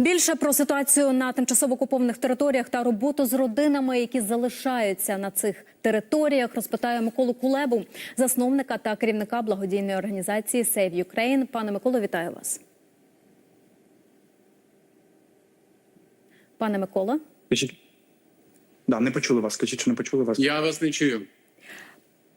Більше про ситуацію на тимчасово окупованих територіях та роботу з родинами, які залишаються на цих територіях, розпитає Миколу Кулебу, засновника та керівника благодійної організації Save Ukraine. Пане Миколо, вітаю вас. Пане Микола. Да, не почули вас. Скажіть, що не почули вас. Я вас не чую.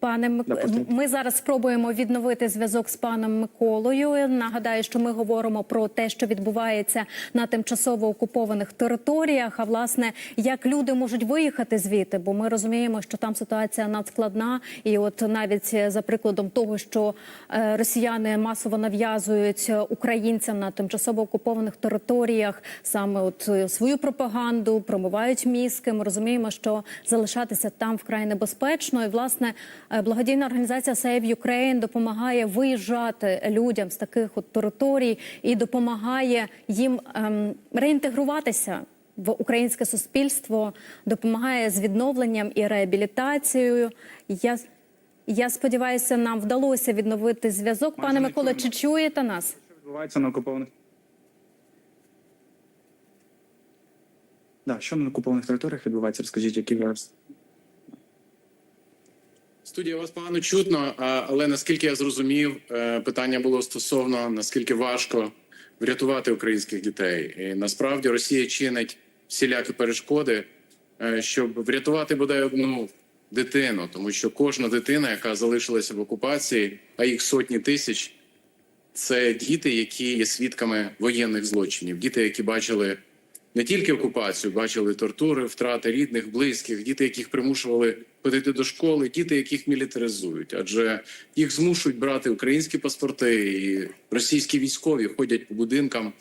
Пане Мик... Ми зараз спробуємо відновити зв'язок з паном Миколою. Нагадаю, що ми говоримо про те, що відбувається на тимчасово окупованих територіях. А власне, як люди можуть виїхати звідти, бо ми розуміємо, що там ситуація надскладна, і от навіть за прикладом того, що е, росіяни масово нав'язують українцям на тимчасово окупованих територіях саме от е, свою пропаганду, промивають мізки. Ми розуміємо, що залишатися там вкрай небезпечно. І власне е, благодійна організація Save Ukraine допомагає виїжджати людям з таких от територій і допомагає їм ем, реінтегруватися в українське суспільство, допомагає з відновленням і реабілітацією. Я я сподіваюся, нам вдалося відновити зв'язок. Пане не Миколе, чи чуєте нас? Що відбувається на окупованих? Да, що на окупованих територіях відбувається? Розкажіть, які зараз. Студія вас погано чутно, але наскільки я зрозумів, е, питання було стосовно наскільки важко врятувати українських дітей. І насправді Росія чинить всілякі перешкоди, е, щоб врятувати бодай одну дитину, тому що кожна дитина, яка залишилася в окупації, а їх сотні тисяч, це діти, які є свідками воєнних злочинів, діти, які бачили не тільки окупацію, бачили тортури, втрати рідних, близьких, діти, яких примушували ходити до школи, діти, яких мілітаризують, адже їх змушують брати українські паспорти, і російські військові ходять по будинкам.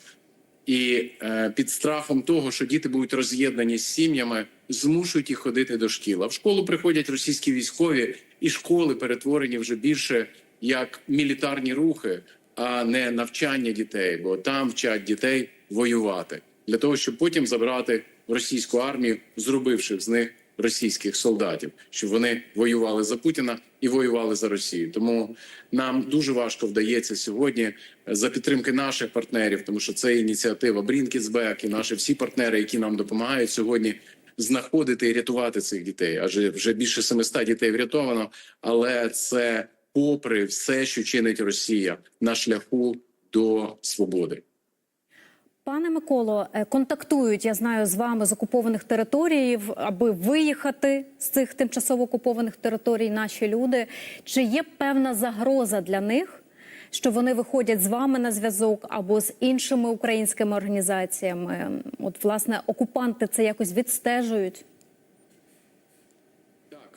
І е, під страхом того, що діти будуть роз'єднані з сім'ями, змушують їх ходити до шкіл. А в школу приходять російські військові, і школи перетворені вже більше як мілітарні рухи, а не навчання дітей, бо там вчать дітей воювати для того, щоб потім забрати в російську армію, зробивши з них російських солдатів, щоб вони воювали за Путіна і воювали за Росію. Тому нам дуже важко вдається сьогодні е, за підтримки наших партнерів, тому що це ініціатива Брінкітсбек і наші всі партнери, які нам допомагають сьогодні. Знаходити і рятувати цих дітей, адже вже більше 700 дітей врятовано, але це попри все, що чинить Росія на шляху до свободи. Пане Миколо, е, контактують, я знаю, з вами з окупованих територій, аби виїхати з цих тимчасово окупованих територій наші люди. Чи є певна загроза для них, що вони виходять з вами на зв'язок або з іншими українськими організаціями? От, власне, окупанти це якось відстежують.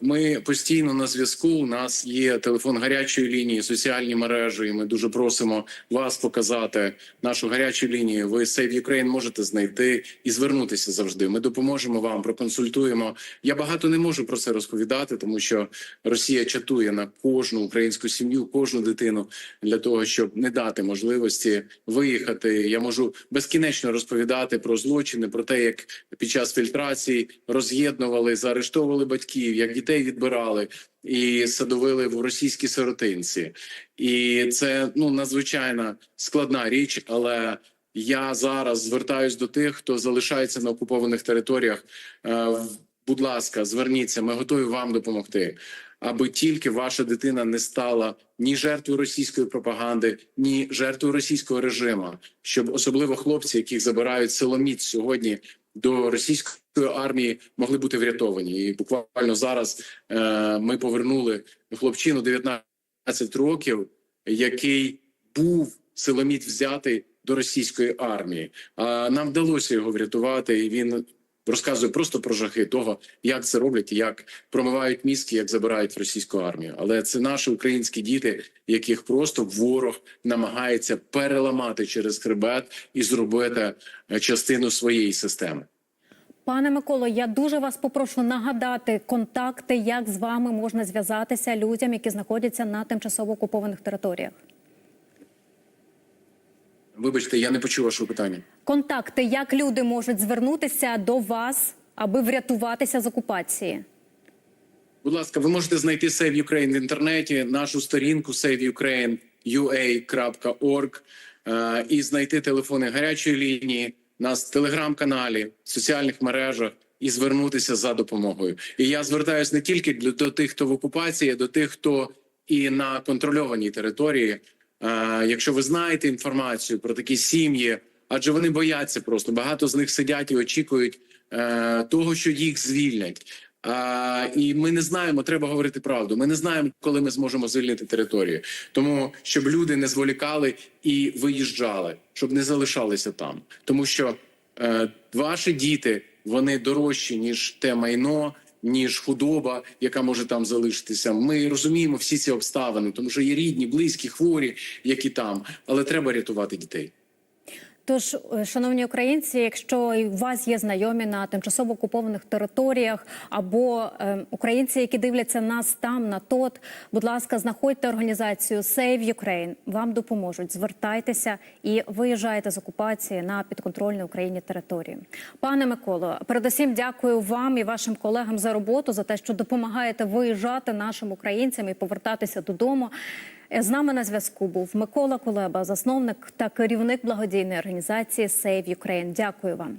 Ми постійно на зв'язку. У нас є телефон гарячої лінії, соціальні мережі. і Ми дуже просимо вас показати нашу гарячу лінію. Ви Save Ukraine можете знайти і звернутися завжди. Ми допоможемо вам, проконсультуємо. Я багато не можу про це розповідати, тому що Росія чатує на кожну українську сім'ю, кожну дитину для того, щоб не дати можливості виїхати. Я можу безкінечно розповідати про злочини, про те, як під час фільтрації роз'єднували, заарештовували батьків, як дітей відбирали і садовили в російській сиротинці. І це ну надзвичайно складна річ, але. Я зараз звертаюсь до тих, хто залишається на окупованих територіях. Е, Будь ласка, зверніться, ми готові вам допомогти, аби тільки ваша дитина не стала ні жертвою російської пропаганди, ні жертвою російського режиму, щоб особливо хлопці, яких забирають силоміць сьогодні до російської армії, могли бути врятовані. І буквально зараз е, ми повернули хлопчину 19 років, який був силоміць взятий до російської армії. А нам вдалося його врятувати, і він розказує просто про жахи того, як це роблять, як промивають мізки, як забирають російську армію. Але це наші українські діти, яких просто ворог намагається переламати через хребет і зробити е, частину своєї системи. Пане Миколо, я дуже вас попрошу нагадати контакти, як з вами можна зв'язатися людям, які знаходяться на тимчасово окупованих територіях. Вибачте, я не почув вашого питання. Контакти, як люди можуть звернутися до вас, аби врятуватися з окупації. Будь ласка, ви можете знайти Save Ukraine в інтернеті, нашу сторінку saveukraine.ua.org е, і знайти телефони гарячої лінії, нас в телеграм-каналі, в соціальних мережах і звернутися за допомогою. І я звертаюся не тільки для до тих, хто в окупації, а до тих, хто і на контрольованій території. Е, якщо ви знаєте інформацію про такі сім'ї, адже вони бояться просто багато з них сидять і очікують е, того, що їх звільнять. І ми не знаємо, треба говорити правду. Ми не знаємо, коли ми зможемо звільнити територію. Тому щоб люди не зволікали і виїжджали, щоб не залишалися там, тому що е, ваші діти вони дорожчі ніж те майно. Ніж худоба, яка може там залишитися. Ми розуміємо всі ці обставини, тому що є рідні, близькі, хворі, які там, але треба рятувати дітей. Тож, е, шановні українці, якщо у вас є знайомі на тимчасово окупованих територіях або е, українці, які дивляться нас там на ТОТ, будь ласка, знаходьте організацію Save Ukraine, вам допоможуть. Звертайтеся і виїжджайте з окупації на підконтрольні Україні території. Пане Миколо, передусім дякую вам і вашим колегам за роботу за те, що допомагаєте виїжджати нашим українцям і повертатися додому. Е, З нами на зв'язку був Микола Кулеба, засновник та керівник благодійної організації Save Ukraine. Дякую вам.